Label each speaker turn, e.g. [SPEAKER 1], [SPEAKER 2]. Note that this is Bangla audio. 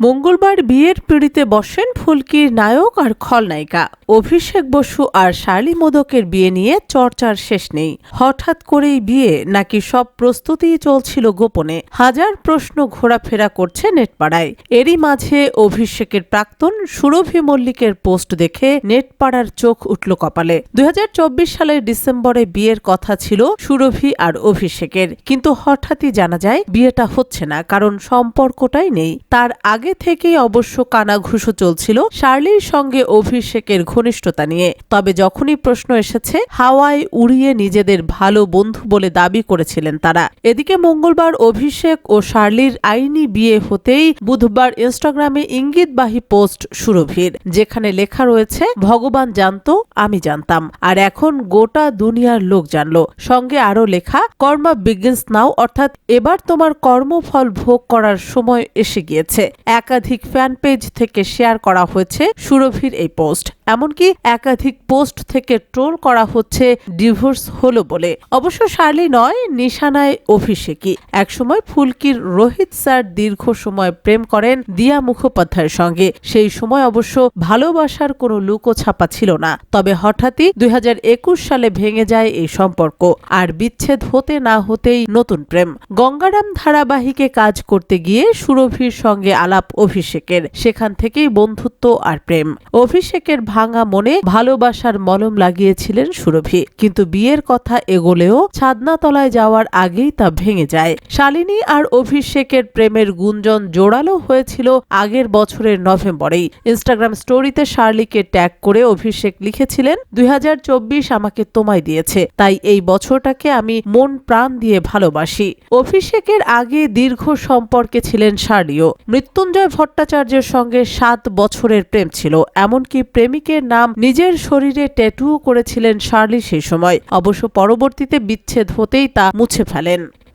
[SPEAKER 1] মঙ্গলবার বিয়ের পিঁড়িতে বসেন ফুলকির নায়ক আর খলনায়িকা অভিষেক বসু আর শার্লি মোদকের বিয়ে নিয়ে চর্চার শেষ নেই। হঠাৎ করেই বিয়ে নাকি সব প্রস্তুতিই চলছিল গোপনে। হাজার প্রশ্ন ঘোরাফেরা করছে নেটপাড়ায়। এরই মাঝে অভিষেকের প্রাক্তন সুরভি মল্লিকের পোস্ট দেখে নেটপাড়ার চোখ উঠল কপালে। দুই হাজার চব্বিশ সালের ডিসেম্বরে বিয়ের কথা ছিল সুরভি আর অভিষেকের। কিন্তু হঠাৎই জানা যায়, বিয়েটা হচ্ছে না, কারণ সম্পর্কটাই নেই। তার আগে থেকেই অবশ্য কানাঘুষো চলছিল শার্লির সঙ্গে অভিষেকের ঘনিষ্ঠতা নিয়ে। তবে যখনই প্রশ্ন এসেছে, হাওয়ায় উড়িয়ে নিজেদের ভালো বন্ধু বলে দাবি করেছিলেন তারা। এদিকে মঙ্গলবার অভিষেক ও শার্লির আইনি বিয়ে হতেই বুধবার ইনস্টাগ্রামে ইঙ্গিতবাহী পোস্ট সুরভির যেখানে লেখা রয়েছে, ভগবান জানতো, আমি জানতাম। আর এখন গোটা দুনিয়ার লোক জানলো। সঙ্গে আরও লেখা, কর্মা বিগিনস নাও, অর্থাৎ, এবার তোমার কর্মফল ভোগ করার সময় এসে গিয়েছে। একাধিক ফ্যান পেজ থেকে শেয়ার করা হয়েছে সুরভির এই পোস্ট। এমনকি একাধিক পোস্ট থেকে ট্রোল করা হচ্ছে ডিভোর্স হলো বলে। অবশ্য শার্লি নয়, নিশানায় অভিষেকই। একসময় ফুলকির রোহিত স্যার দীর্ঘ সময় প্রেম করেন দিয়া মুখোপাধ্যায়ের সঙ্গে। সেই সময় অবশ্য ভালোবাসার কোনো লুকোছাপা ছিল না। তবে হঠাৎই দুই হাজার একুশ সালে ভেঙে যায় এই সম্পর্ক। আর বিচ্ছেদ হতে না হতেই নতুন প্রেম। গঙ্গারাম ধারাবাহিকে কাজ করতে গিয়ে সুরভির সঙ্গে আলাপ অভিষেকের। সেখান থেকেই বন্ধুত্ব আর প্রেম। অভিষেকের ভাঙা মনে ভালোবাসার মলম লাগিয়েছিলেন সুরভি। কিন্তু বিয়ের কথা এগোলেও ছাদনাতলায় যাওয়ার আগেই তা ভেঙে যায়। শালিনী আর অভিষেকের প্রেমের গুঞ্জন জোরালো হয়েছিল আগের বছরের নভেম্বরেই। ইনস্টাগ্রাম স্টোরিতে শার্লিকে ট্যাগ করে অভিষেক লিখেছিলেন, দুই হাজার চব্বিশ আমাকে তোমায় দিয়েছে, তাই এই বছরটাকে আমি মন প্রাণ দিয়ে ভালোবাসি। অভিষেকের আগে দীর্ঘ সম্পর্কে ছিলেন শার্লিও। মৃত্যুঞ্জয় ভট্টাচার্যের সঙ্গে সাত বছরের প্রেম ছিল, এমনকি প্রেমিকের নাম নিজের শরীরে ট্যাটুও করেছিলেন শার্লি সেই সময়। অবশ্য পরবর্তীতে বিচ্ছেদ হতেই তা মুছে ফেলেন।